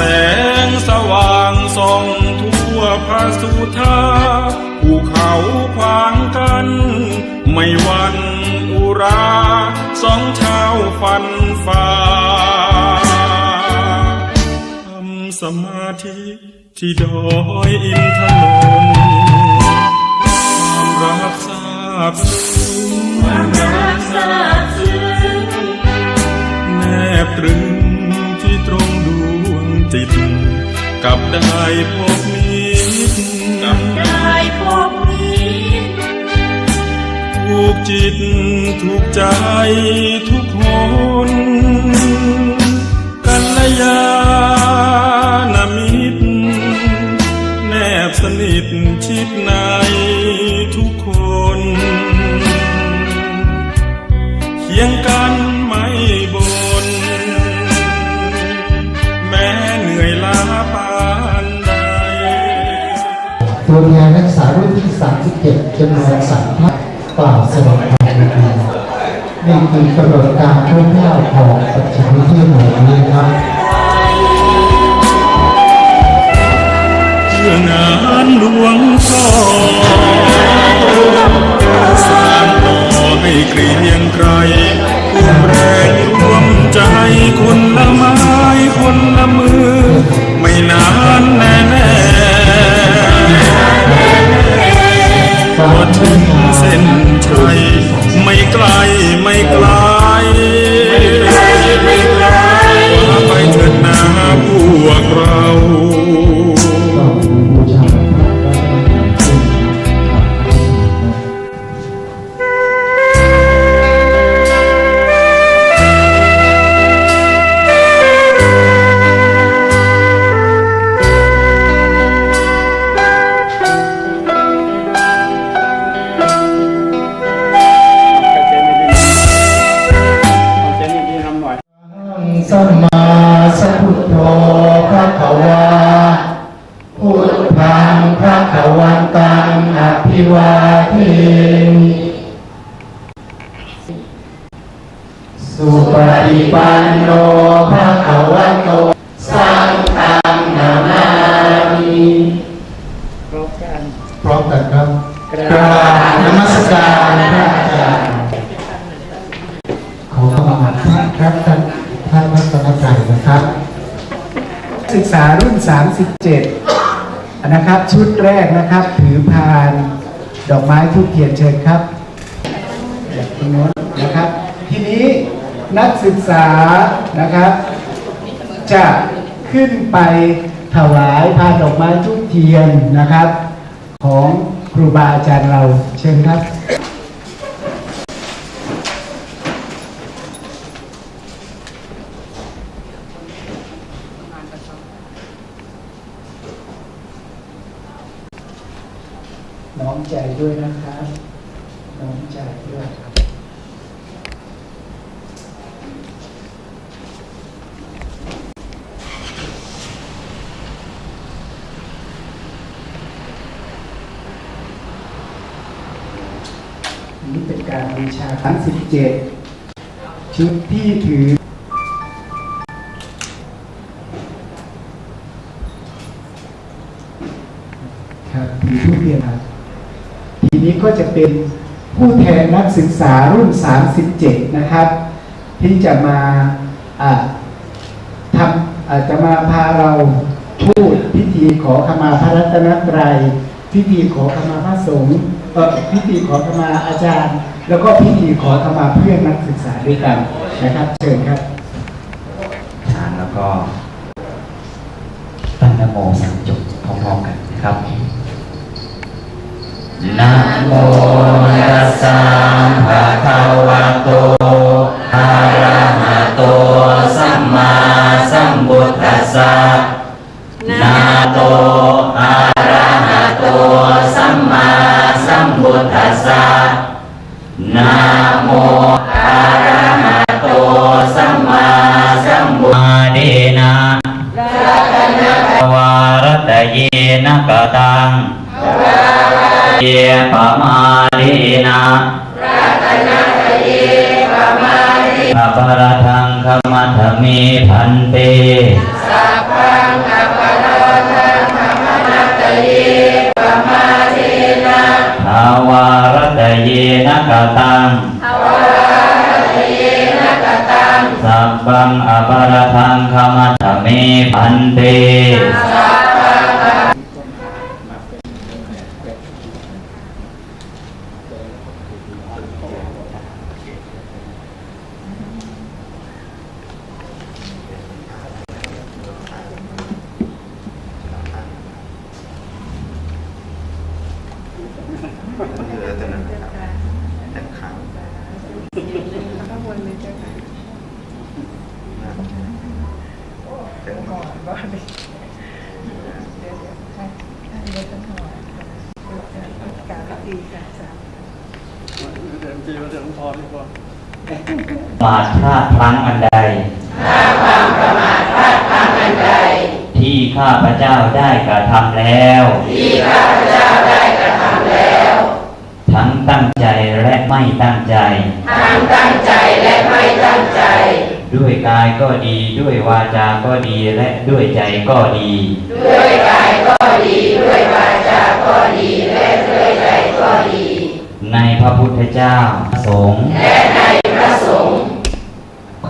แสงสว่างส่องทั่วพาสุธาภูเขาขวางกัน ไม่วันอุราสองชาวฟันฝ่าทำสมาธิที่ดอยอินทนนท์ความรักทราบซึ้งแน ได้พบมิตรกับได้พบมิตรถูกจิตถูกใจทุกคนกัลยา 37จำนวนสามท่านกล่าวแสดงความยินดีนี่คือกำหนดการคร่าวๆของประชานิเทศหน่วยนี้ครับเพื่องานหลวงพ่อสางต่อให้เกรียงไกรร่วมแรงรวมใจคนละไม้คนละมือ ไม่นานแน่แน่ พอถึงเส้นชัยไม่ไกลไม่ไกลว่าไปเถิดนาพวกเรา 37 นะครับ ชุดแรกนะครับ ถือพานดอกไม้ทุกเทียนเชิญครับจากตรงโน้นนะครับ ทีนี้นักศึกษานะครับ จะขึ้นไปถวายพานดอกไม้ทุกเทียนนะครับ ของครูบาอาจารย์เราเชิญครับ น้อมใจด้วยนะครับน้อมใจด้วยครับนี่เป็นการบูชาครั้ง 17 ชุดที่ถือ เป็นผู้แทนนักศึกษารุ่น 37 นะครับ ที่จะมาทำจะมาพาเราพูดพิธีขอขมาพระรัตนตรัย พิธีขอขมาพระสงฆ์พิธีขอขมาอาจารย์ แล้วก็พิธีขอขมาเพื่อนนักศึกษาด้วยกันนะครับเชิญครับฐานแล้วก็ตั้งนโมสามจบพร้อมๆกันนะครับ นะโมตัสสะภะคะวะโตอะระหะโตสัมมาสัมพุทธัสสะนะโตอะระหะโตสัมมาสัมพุทธัสสะนะโมอะระหะโตสัมมาสัมพุทธัสสะเดนะรัตนะวารัตเยนะกตัง เยปมาลีนาพระตนะเยปมาลีสัพระทังขมัธมีพันเตสัพพังขมัธทังขมัตเยปมาลีนะทาวารตเยนะกตังทาวารตเยนะกตังสัพพังอปารทังขมัธมีพันเตสัาท รั้งอันใด ข้าความประมาทพลาดพลั้งอันใด ที่ข้าพระเจ้าได้กระทำแล้ว ที่ข้าพระเจ้าได้กระทำแล้ว ทั้งตั้งใจและไม่ตั้งใจ ทั้งตั้งใจและไม่ตั้งใจ ด้วยกายก็ดีด้วยวาจาก็ดีและด้วยใจก็ดี ด้วยกายก็ดีด้วยวาจาก็ดีและด้วยใจก็ดี ในพระพุทธเจ้าสงฆ์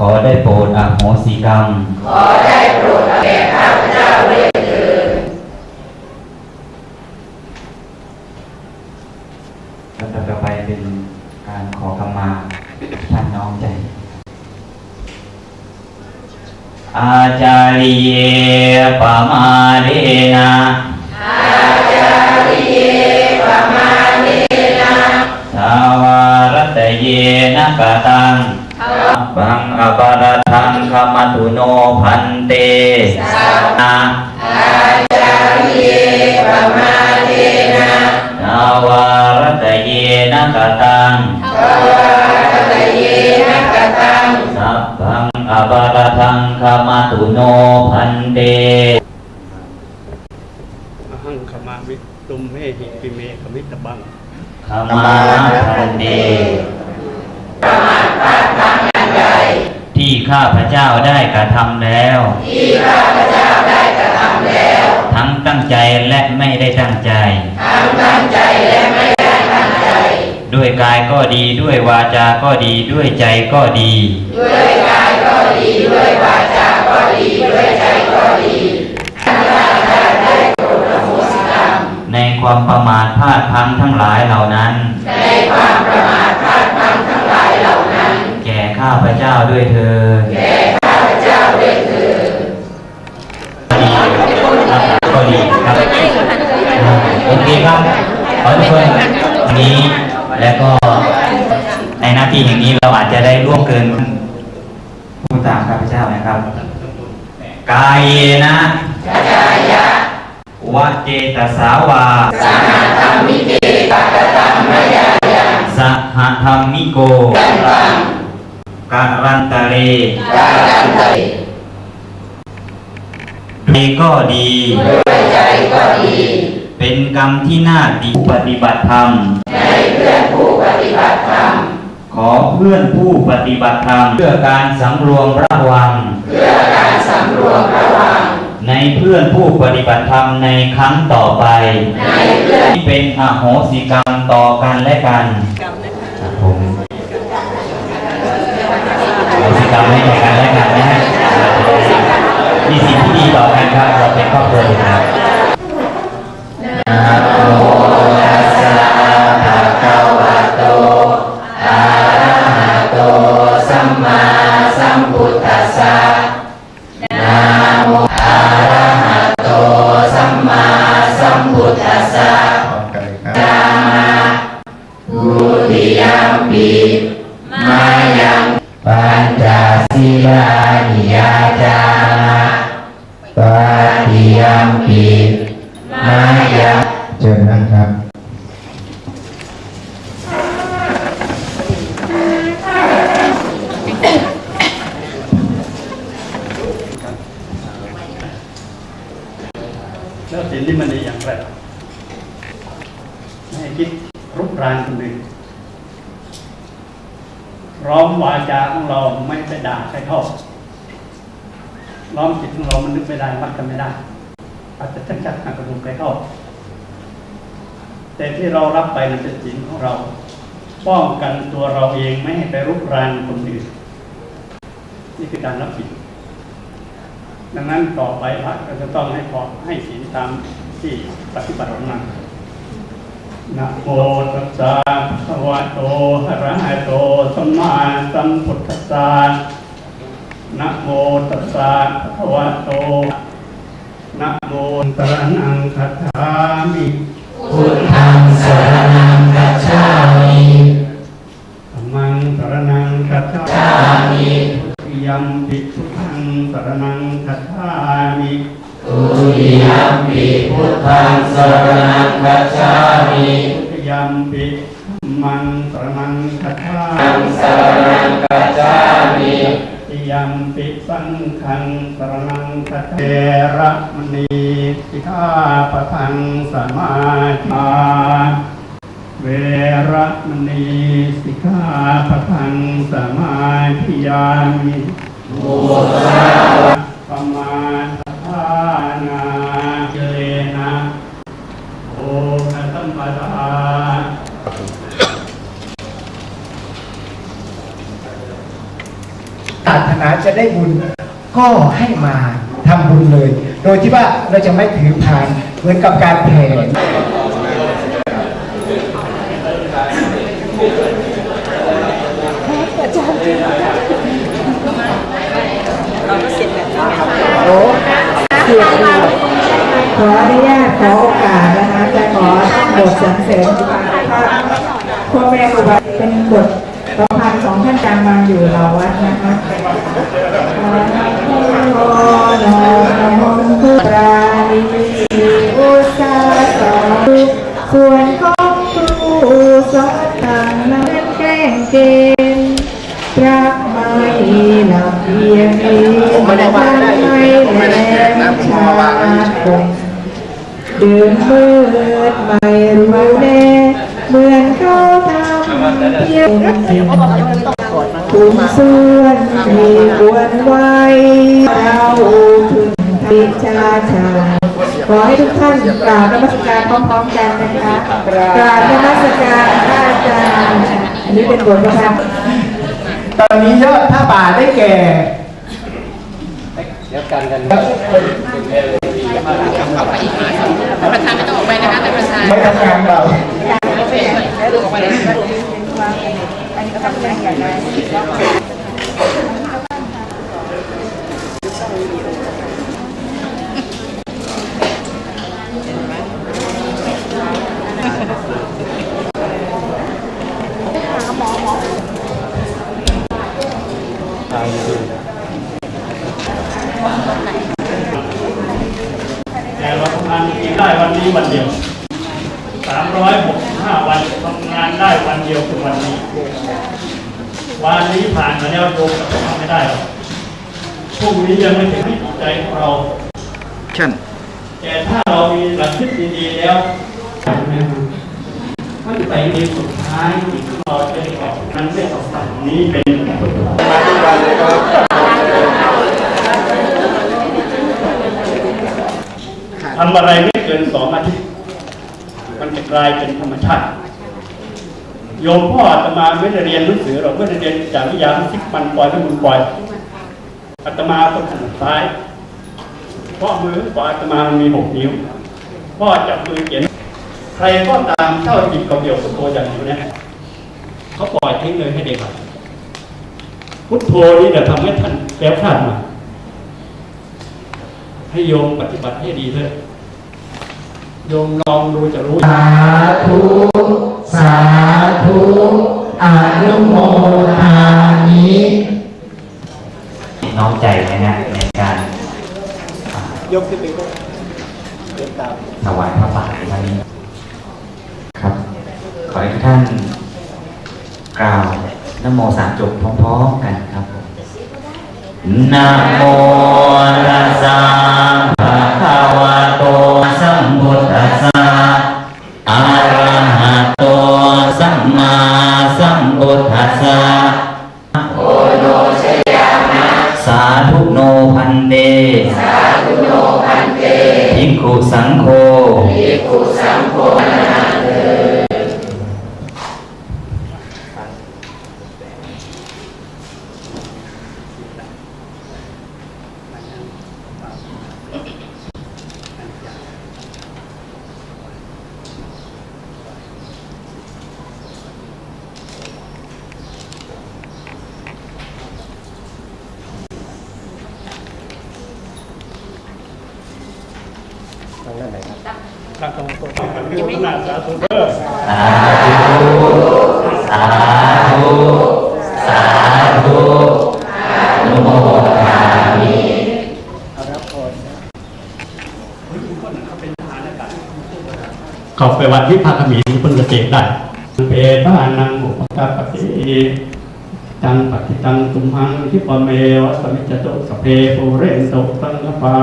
ขอได้โปรดอโหสิกรรม ขอได้โปรดแก่ข้าพเจ้าด้วยเถิดแล้วต่อไปเป็นการขอขมาท่านน้องใจ อาจาริเยปมาเรนะสาวารตเยนะกตัง บังอปารทังขมตุโนพันเตสานะสาวารตเยนะกตัง สัพพังอปารทังขมตุโนพันเตอหังขมามิตุมเมหิปิเมขมิตบังขมาพันเต ที่ข้าพเจ้าได้กระทำแล้ว ที่ข้าพเจ้าได้กระทำแล้ว ทั้งตั้งใจและไม่ได้ตั้งใจ ทั้งตั้งใจและไม่ได้ตั้งใจ ด้วยกายก็ดีด้วยวาจาก็ดีด้วยใจก็ดี ด้วยกายก็ดีด้วยวาจาก็ดีด้วยใจก็ดีในความประมาทพลาดพลั้งทั้งหลายเหล่านั้นแก่ ข้าพเจ้าด้วยเธอแก่ข้าพเจ้าด้วยเธอดีก็ดีครับโอเคครับขอทุกคนวันนี้แล้วก็ในหน้าที่แห่งนี้เราอาจจะได้ร่วมเกินผู้ตามข้าพเจ้านะครับกายเยนะกายะวะเจตสาวาสหธรรมิเกตะตัมมยายังสหธรรมิโก การันตะเรใจก็ดีใจก็ดี เป็นกรรมที่น่าดีปฏิบัติธรรมในเพื่อนผู้ปฏิบัติธรรม ขอเพื่อนผู้ปฏิบัติธรรม เพื่อการสำรวมระวัง เพื่อการสำรวมระวัง ในเพื่อนผู้ปฏิบัติธรรมในครั้งต่อไป ในเพื่อนที่เป็นอโหสิกรรมต่อกันและกันครับผมอโห สิกรรมให้แก่กันและกันนะฮะมีสิ่งที่ดีต่อกันครับเราเป็นครอบครัวเดียวกันะโมตัสสะคะวะโตอะระหะโตสัมมาสัสสะนะโมอะระหะโตสัมมาสัมพุทธัสสะพร้อมกันเลยครับทุติยมปีานิยาจามาปฏิยมปีมายังเชิญนั่งครับแล้วสีศีลที่มันดีอย่างไรไม่ให้คิดรุกรานคนอื่น ร้อมวาจาของเราไม่ไปด่าใครเข้าร้อมจิตของเรามันนึกไม่ได้วักันไม่ได้อาจจะชักชักหักกระดูกใครเข้าแต่ที่เรารับไปนั้นเป็นศีลของเรา ป้องกันตัวเราเองไม่ให้ไปรุกรานคนอื่นนี่คือการรับผิดดังนั้นต่อไปพระก็จะต้องให้พอให้ศีลตามที่ปฏิบัติออกมา นะโมตัสสะภะคะวะโตอะระหะโตสัมมาสัมพุทธัสสะนะโมตัสสะภะคะวะโตนะโมตระนังคัจฉามิพุทธังสรณังกัจฉามิธัมมังสรนังคัจฉาฉามิมิยัมปิพุทธังสรนังคัจฉามิ ตุติยมปิพุทธังสรณังกัจฉามิทุติยัมปิธัมมังสรนังคัจฉาธังมิสรณังกัจฉามิติยัมปิสังฆังสรนังคัจฉามิเทระมณีสิกขาปะทังสมาธิมาเวระมณีสิกขาปะทังสมาธิยามิมุสาปมาทา นาเจนะโอคัตมปะทาปรารถนาจะได้บุญก็ให้มาทำบุญเลย โดยที่ว่าเราจะไม่ถือผ่านเหมือนกับการแผ่ ขออนุญาตขอโอกาสนะคะจะขอบทสรรเสริญพระพ่อแม่ครูบาเป็นบทประพันธ์ของท่านจางบางอยู่เราวัดนะคะขอโนมนตุปราณีอุตสาสอส่วนของครูสอนต่างนั้นแกล้งเกณฑ์รักไม่หลับเพียงนี้ไม่ได้ไม่แรงชาคง เดินมืดไม่รู้แน่เหมือนเขาทำเพียงคุมส่วนมีบวนไว้เราถึงทิชาชาขอให้ทุกท่านกราบนมัสการพร้อมๆกันนะคะกราบนมัสการพระอาจารย์อันนี้เป็นบทประพันธ์ตอนนี้ยอดผ้าป่าได้แก่เลี้ยบกันกัน ประธานไม่ต้องออกไปนะคะแต่ประธานไม่ทำงานเราแต่เราทำงานจริงได้วันนี้วันเดียว 365 วันทำงานได้วันเดียวคือวันนี้ วันนี้ผ่านมาแล้วโยมก็ทำไม่ได้หรอก พรุ่งนี้ยังไม่ถึงที่จิตใจของเรา เช่น แต่ถ้าเรามีหลักคิดดีๆแล้วมันไปในสุดท้ายที่เราจะได้ออกนั้นไม่ออกฝั่งนี้เป็นทำอะไรไม่เกินสองอาทิตย์มันจะกลายเป็นธรรมชาติโยมพ่ออาตมาไม่ได้เรียนหนังสือเราไม่ได้เรียนจากวิทยาสิกมันปล่อยให้มันปล่อย อาตมาต้องถนัดซ้ายเพราะมือของอาตมามีหกนิ้วพ่อจับมือเขียน ใครก็ตามเท่าจิตกับเดี่ยวพุทโธอย่างอยู่เนี่ยเขาปล่อยทิ้งเลยให้เด็กอะพุทโธนี่จะทำให้ท่านแก้วขาดมาให้โยมปฏิบัติให้ดีเลยโยมลองดูจะรู้ สาธุ สาธุอนุโมทานิ น้อมใจนะฮะในการยกขึ้นไปด้วยเดินตามถวายพระป่าในครั้งนี้ครับ ขอให้ทุกท่านกล่าวนโมสามจบพร้อมๆกันครับนะโมตัสสะภะคะวะโตสัม ตั้งตรงตัวตั้งกันอยู่ขนาดสาธุเด้อสาธุสาธุอนุโมทนามิเข้าไปวัดวิภาคมีเพิ่นเกษตได้เปตานังอุปการปฏิจังปฏิตังตุมหังทิปะเมวะสมิจจโตสเพปุเรนโตตังกปา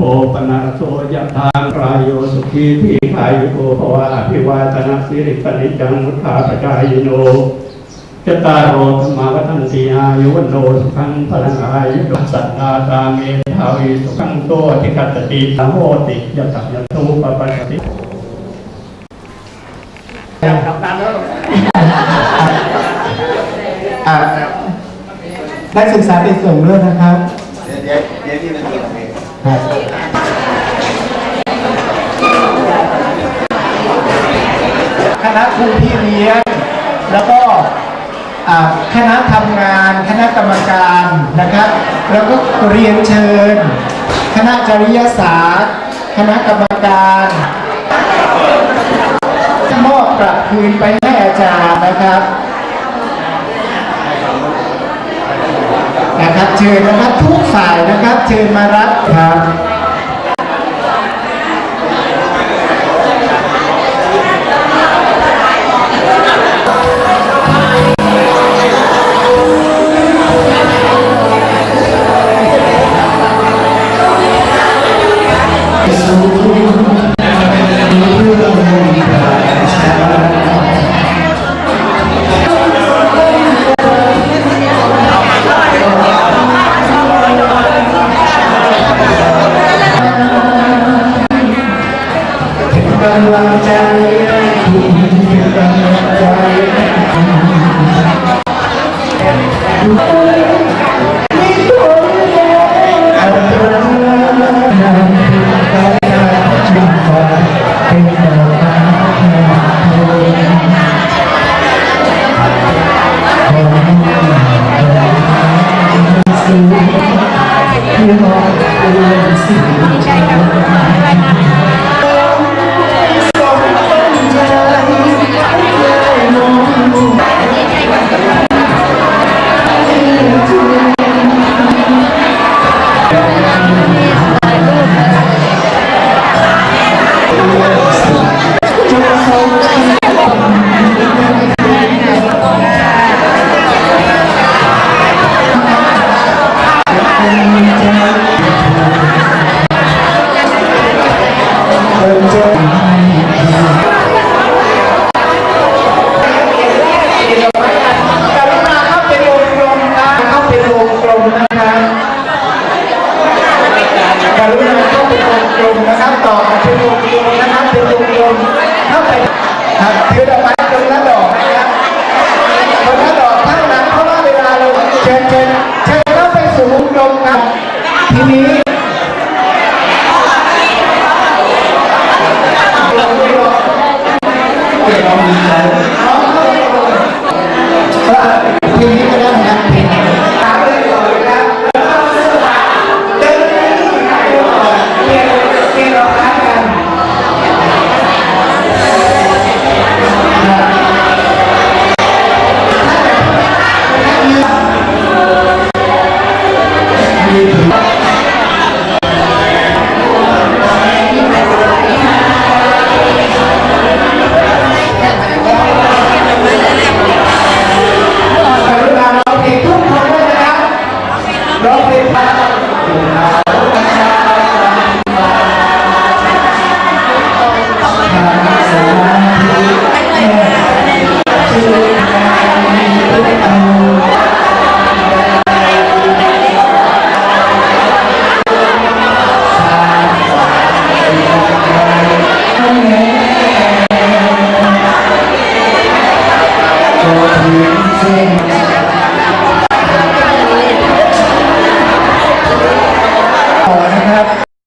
โทปนาโสยะทางรายโยสุขีที่ขายโกภวะอภิวาตนาสิริปนิจังมุทธาปจายโนจตารโรธรรมาวัฒนตีอายุวันโนสุขังพลังอายุดสัตตาตาเมทาวีสุขังโตทิกัตติสังโหติยตัยตูปปัสสติทำตามแล้วอะนักศึกษาไปส่งด้วยนะครับ เดี๋ยวเดี๋ยวที่นั่นเอง คณะครูพี่เลี้ยง แล้วก็คณะทำงาน คณะกรรมการนะครับ แล้วก็เรียนเชิญ คณะจริยศาสตร์ คณะกรรมการมอบกลับคืนไปให้อาจารย์นะครับ นะครับ เชิญนะครับทุกฝ่ายนะครับ เชิญมารับครับำลังใจคุณคือกำลังใจ